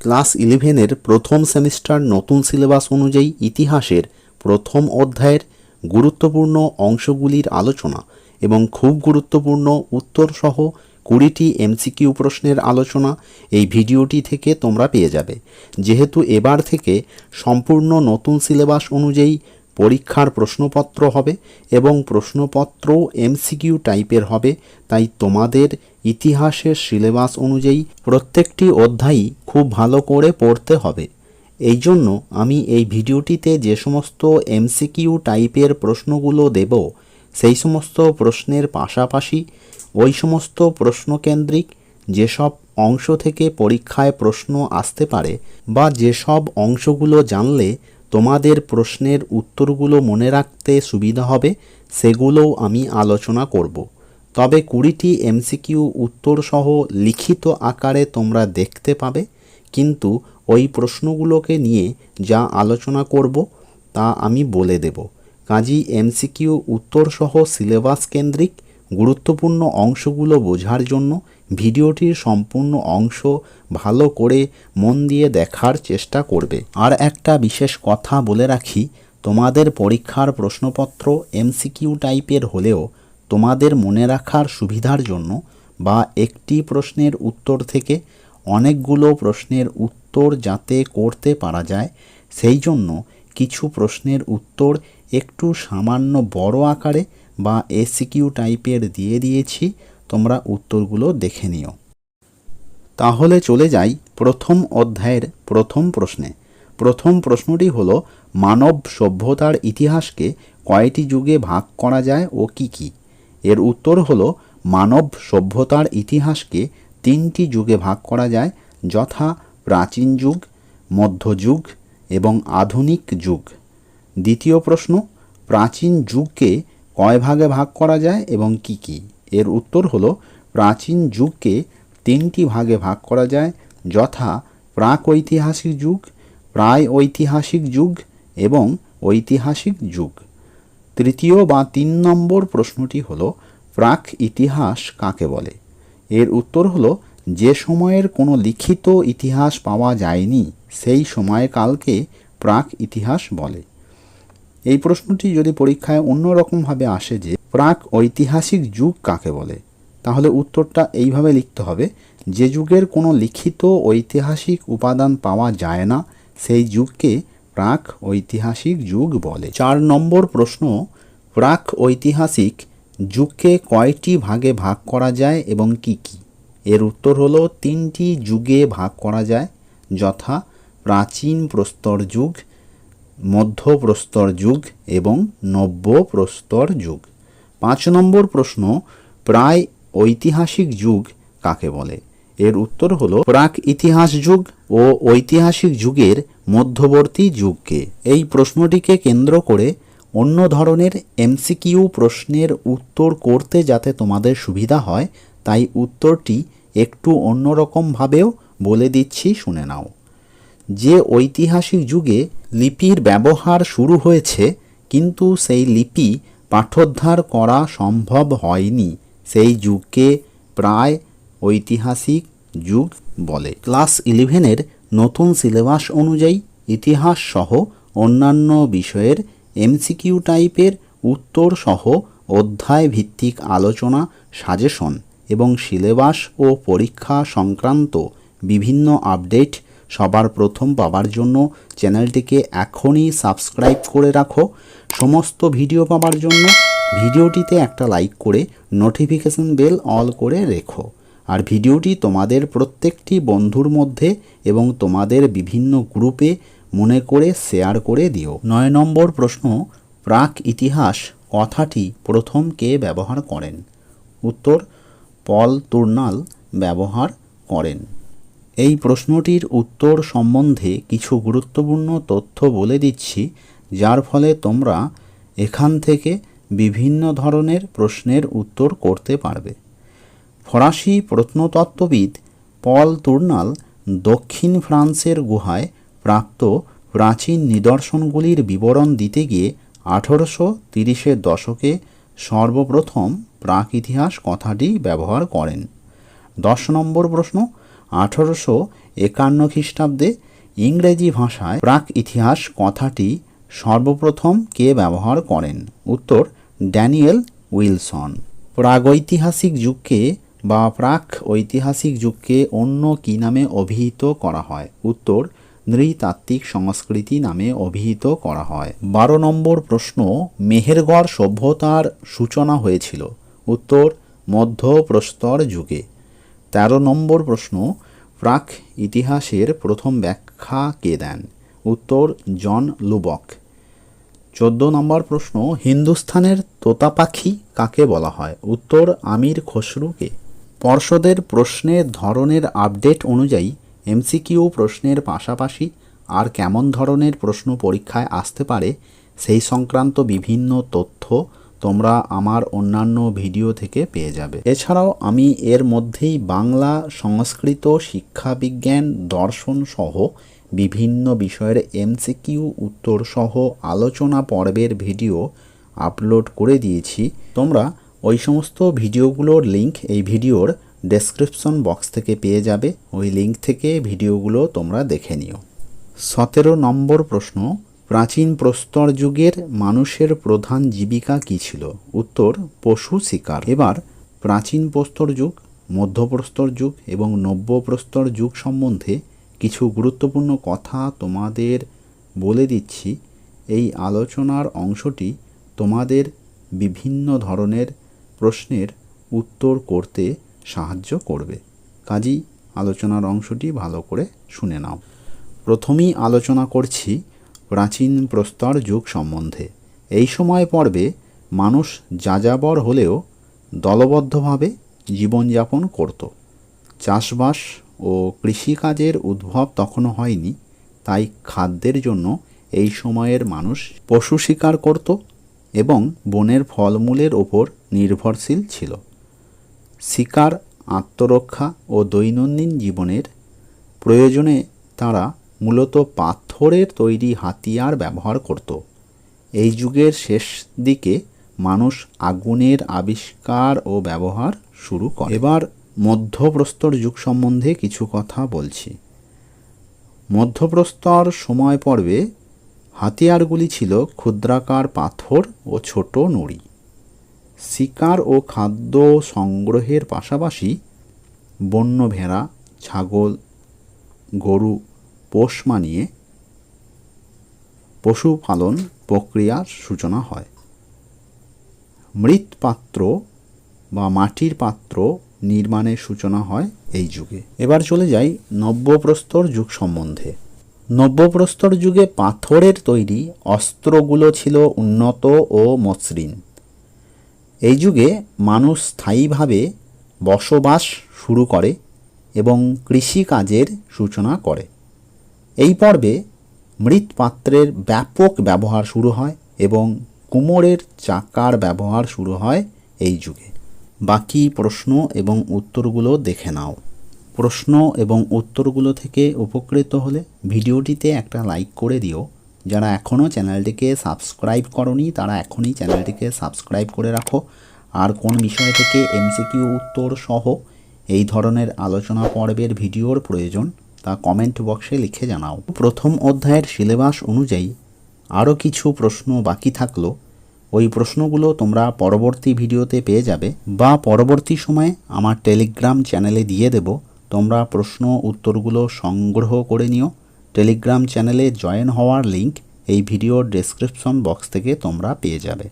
Class ইলেভেনের প্রথম semester নতুন সিলেবাস অনুযায়ী ইতিহাসের প্রথম অধ্যায়ের গুরুত্বপূর্ণ অংশগুলির আলোচনা এবং খুব গুরুত্বপূর্ণ উত্তরসহ কুড়িটি এমসিকিউ প্রশ্নের আলোচনা এই ভিডিওটি থেকে তোমরা পেয়ে যাবে। যেহেতু এবার থেকে সম্পূর্ণ নতুন সিলেবাস অনুযায়ী পরীক্ষার প্রশ্নপত্র হবে এবং প্রশ্নপত্র এমসিকিউ টাইপের হবে। তাই তোমাদের ইতিহাসের সিলেবাস অনুযায়ী প্রত্যেকটি অধ্যায়ই খুব ভালো করে পড়তে হবে। এই জন্য আমি এই ভিডিওটিতে যে সমস্ত এমসিকিউ টাইপের প্রশ্নগুলো দেব, সেই সমস্ত প্রশ্নের পাশাপাশি ওই সমস্ত প্রশ্নকেন্দ্রিক যেসব অংশ থেকে পরীক্ষায় প্রশ্ন আসতে পারে বা যেসব অংশগুলো জানলে তোমাদের প্রশ্নের উত্তরগুলো মনে রাখতে সুবিধা হবে, সেগুলোও আমি আলোচনা করব। তবে কুড়িটি এমসিকিউ উত্তরসহ লিখিত আকারে তোমরা দেখতে পাবে, কিন্তু ওই প্রশ্নগুলোকে নিয়ে যা আলোচনা করব তা আমি বলে দেব। কাজী এমসিকিউ উত্তরসহ সিলেবাস কেন্দ্রিক গুরুত্বপূর্ণ অংশগুলো বোঝার জন্য ভিডিওটির সম্পূর্ণ অংশ ভালো করে মন দিয়ে দেখার চেষ্টা করবে। আর একটা বিশেষ কথা বলে রাখি, তোমাদের পরীক্ষার প্রশ্নপত্র এমসিকিউ টাইপের হলেও তোমাদের মনে রাখার সুবিধার জন্য বা একটি প্রশ্নের উত্তর থেকে অনেকগুলো প্রশ্নের উত্তর যাতে করতে পারা যায়, সেই জন্য কিছু প্রশ্নের উত্তর একটু সামান্য বড় আকারে বা এসিকিউ টাইপের দিয়ে দিয়েছি, তোমরা উত্তরগুলো দেখে নিও। তাহলে চলে যাই প্রথম অধ্যায়ের প্রথম প্রশ্নে। প্রথম প্রশ্নটি হলো, মানব সভ্যতার ইতিহাসকে কয়টি যুগে ভাগ করা যায় ও কি কি? এর উত্তর হলো, মানব সভ্যতার ইতিহাসকে তিনটি যুগে ভাগ করা যায়, যথা প্রাচীন যুগ মধ্যযুগ এবং আধুনিক যুগ। দ্বিতীয় প্রশ্ন, প্রাচীন যুগকে কয় ভাগে ভাগ করা যায় এবং কি কি? এর উত্তর হলো, প্রাচীন যুগকে তিনটি ভাগে ভাগ করা যায়, যথা প্রাক ঐতিহাসিক যুগ প্রায় ঐতিহাসিক যুগ এবং ঐতিহাসিক যুগ। তৃতীয় বা তিন নম্বর প্রশ্নটি হলো, প্রাক ইতিহাস কাকে বলে? এর উত্তর হলো, যে সময়ের কোনো লিখিত ইতিহাস পাওয়া যায়নি, সেই সময়কালকে প্রাক ইতিহাস বলে। এই প্রশ্নটি যদি পরীক্ষায় অন্যরকমভাবে আসে যে প্রাক ঐতিহাসিক যুগ কাকে বলে, তাহলে উত্তরটা এইভাবে লিখতে হবে, যে যুগের কোনো লিখিত ঐতিহাসিক উপাদান পাওয়া যায় না, সেই যুগকে প্রাক ঐতিহাসিক যুগ বলে। চার নম্বর প্রশ্ন, প্রাক ঐতিহাসিক যুগকে কয়টি ভাগে ভাগ করা যায় এবং কি কি? এর উত্তর হলো, তিনটি যুগে ভাগ করা যায়, যথা প্রাচীন প্রস্তর যুগ মধ্যপ্রস্তর যুগ এবং নব্য প্রস্তর যুগ। পাঁচ নম্বর প্রশ্ন, প্রায় ঐতিহাসিক যুগ কাকে বলে? এর উত্তর হলো, প্রাক ইতিহাস যুগ ও ঐতিহাসিক যুগের মধ্যবর্তী যুগকে। এই প্রশ্নটিকে কেন্দ্র করে অন্য ধরনের এমসিকিউ প্রশ্নের উত্তর করতে যাতে তোমাদের সুবিধা হয়, তাই উত্তরটি একটু অন্যরকমভাবেও বলে দিচ্ছি, শুনে নাও। যে ঐতিহাসিক যুগে লিপির ব্যবহার শুরু হয়েছে, কিন্তু সেই লিপি পাঠোদ্ধার করা সম্ভব হয়নি। সেই যুগকে প্রায় ঐতিহাসিক যুগ বলে। ক্লাস ইলেভেনের নতুন সিলেবাস অনুযায়ী ইতিহাস সহ অন্যান্য বিষয়ের এমসিকিউ টাইপের উত্তর সহ অধ্যায় ভিত্তিক আলোচনা, সাজেশন এবং সিলেবাস ও পরীক্ষা সংক্রান্ত বিভিন্ন আপডেট সবার প্রথম পাবার জন্য চ্যানেলটিকে এখনই সাবস্ক্রাইব করে রাখো। সমস্ত ভিডিও পাবার জন্য ভিডিওটিতে একটা লাইক করে নোটিফিকেশন বেল অল করে রেখো। আর ভিডিওটি তোমাদের প্রত্যেকটি বন্ধুর মধ্যে এবং তোমাদের বিভিন্ন গ্রুপে মনে করে শেয়ার করে দিও। নয় নম্বর প্রশ্ন, প্রাক ইতিহাস কথাটি প্রথম কে ব্যবহার করেন? উত্তর, পল তুর্নাল ব্যবহার করেন। এই প্রশ্নটির উত্তর সম্বন্ধে কিছু গুরুত্বপূর্ণ তথ্য বলে দিচ্ছি, যার ফলে তোমরা এখান থেকে বিভিন্ন ধরনের প্রশ্নের উত্তর করতে পারবে। ফরাসি প্রত্নতত্ত্ববিদ পল তুর্নাল দক্ষিণ ফ্রান্সের গুহায় প্রাপ্ত প্রাচীন নিদর্শনগুলির বিবরণ দিতে গিয়ে আঠেরোশো তিরিশের দশকে সর্বপ্রথম প্রাক ইতিহাস কথাটি ব্যবহার করেন। দশ নম্বর প্রশ্ন আঠারোশো একান্ন খ্রিস্টাব্দে ইংরেজি ভাষায় প্রাক ইতিহাস কথাটি সর্বপ্রথম কে ব্যবহার করেন? উত্তর, ড্যানিয়েল উইলসন। প্রাগৈতিহাসিক যুগকে বা প্রাক ঐতিহাসিক যুগকে অন্য কী নামে অভিহিত করা হয়? উত্তর, নৃতাত্ত্বিক সংস্কৃতি নামে অভিহিত করা হয়। বারো নম্বর প্রশ্ন, মেহেরগড় সভ্যতার সূচনা হয়েছিল? উত্তর, মধ্যপ্রস্তর যুগে। তেরো নম্বর প্রশ্ন প্রাক ইতিহাসের প্রথম ব্যাখ্যা কে দেন? উত্তর, জন লুবক। চোদ্দ নম্বর প্রশ্ন, হিন্দুস্থানের তোতা পাখি কাকে বলা হয়? উত্তর, আমির খসরুকে পর্ষদের প্রশ্নের ধরনের আপডেট অনুযায়ী এমসিকিউ প্রশ্নের পাশাপাশি আর কেমন ধরনের প্রশ্ন পরীক্ষায় আসতে পারে সেই সংক্রান্ত বিভিন্ন তথ্য তোমরা আমার অন্যান্য ভিডিও থেকে পেয়ে যাবে। এছাড়াও আমি এর মধ্যেই বাংলা সংস্কৃত শিক্ষাবিজ্ঞান দর্শন সহ বিভিন্ন বিষয়ের এমসিকিউ উত্তর সহ আলোচনা পর্বের ভিডিও আপলোড করে দিয়েছি। তোমরা ওই সমস্ত ভিডিওগুলোর লিংক এই ভিডিওর ডেসক্রিপশন বক্স থেকে পেয়ে যাবে। ওই লিংক থেকে ভিডিওগুলো তোমরা দেখে নিও। সতেরো নম্বর প্রশ্ন প্রাচীন প্রস্তর যুগের মানুষের প্রধান জীবিকা কী ছিল? উত্তর, পশু শিকার। এবার প্রাচীন প্রস্তর যুগ, মধ্যপ্রস্তর যুগ এবং নব্যপ্রস্তর যুগ সম্বন্ধে কিছু গুরুত্বপূর্ণ কথা তোমাদের বলে দিচ্ছি। এই আলোচনার অংশটি তোমাদের বিভিন্ন ধরনের প্রশ্নের উত্তর করতে সাহায্য করবে। কাজী আলোচনার অংশটি ভালো করে শুনে নাও। প্রথমেই আলোচনা করছি প্রাচীন প্রস্তর যুগ সম্বন্ধে। এই সময় পর্বে মানুষ যাযাবর হলেও দলবদ্ধভাবে জীবনযাপন করত। চাষবাস ও কৃষিকাজের উদ্ভব তখনও হয়নি, তাই খাদ্যের জন্য এই সময়ের মানুষ পশু শিকার করত এবং বনের ফলমূলের ওপর নির্ভরশীল ছিল। শিকার, আত্মরক্ষা ও দৈনন্দিন জীবনের প্রয়োজনে তারা মূলত পাথরের তৈরি হাতিয়ার ব্যবহার করত। এই যুগের শেষ দিকে মানুষ আগুনের আবিষ্কার ও ব্যবহার শুরু করে। এবার মধ্যপ্রস্তর যুগ সম্বন্ধে কিছু কথা বলছি। মধ্যপ্রস্তর সময় পর্বে হাতিয়ারগুলি ছিল ক্ষুদ্রাকার পাথর ও ছোট নুড়ি। শিকার ও খাদ্য সংগ্রহের পাশাপাশি বন্য ভেড়া ছাগল, গরু পোষ মানিয়ে পশুপালন প্রক্রিয়ার সূচনা হয়। মৃৎপাত্র বা মাটির পাত্র নির্মাণের সূচনা হয় এই যুগে। এবার চলে যাই নব্যপ্রস্তর যুগ সম্বন্ধে। নব্যপ্রস্তর যুগে পাথরের তৈরি অস্ত্রগুলো ছিল উন্নত ও মসৃণ। এই যুগে মানুষ স্থায়ীভাবে বসবাস শুরু করে এবং কৃষিকাজের সূচনা করে। এই পর্বে মৃৎপাত্রের ব্যাপক ব্যবহার শুরু হয় এবং কুমোরের চাকার ব্যবহার শুরু হয় এই যুগে। বাকি প্রশ্ন এবং উত্তরগুলো দেখে নাও। প্রশ্ন এবং উত্তরগুলো থেকে উপকৃত হলে ভিডিওটিতে একটা লাইক করে দিও। যারা এখনও চ্যানেলটিকে সাবস্ক্রাইব করনি, তারা এখনই চ্যানেলটিকে সাবস্ক্রাইব করে রাখো। আর কোন বিষয় থেকে এমসিকিউ উত্তর সহ এই ধরনের আলোচনা পর্বের ভিডিওর প্রয়োজন তা কমেন্ট বক্সে লিখে জানাও। প্রথম অধ্যায়ের সিলেবাস অনুযায়ী আরও কিছু প্রশ্ন বাকি থাকল। ওই প্রশ্নগুলো তোমরা পরবর্তী ভিডিওতে পেয়ে যাবে বা পরবর্তী সময়ে আমার টেলিগ্রাম চ্যানেলে দিয়ে দেব। তোমরা প্রশ্ন উত্তরগুলো সংগ্রহ করে নিও। টেলিগ্রাম চ্যানেলে জয়েন হওয়ার লিংক এই ভিডিওর ডেসক্রিপশন বক্স থেকে তোমরা পেয়ে যাবে।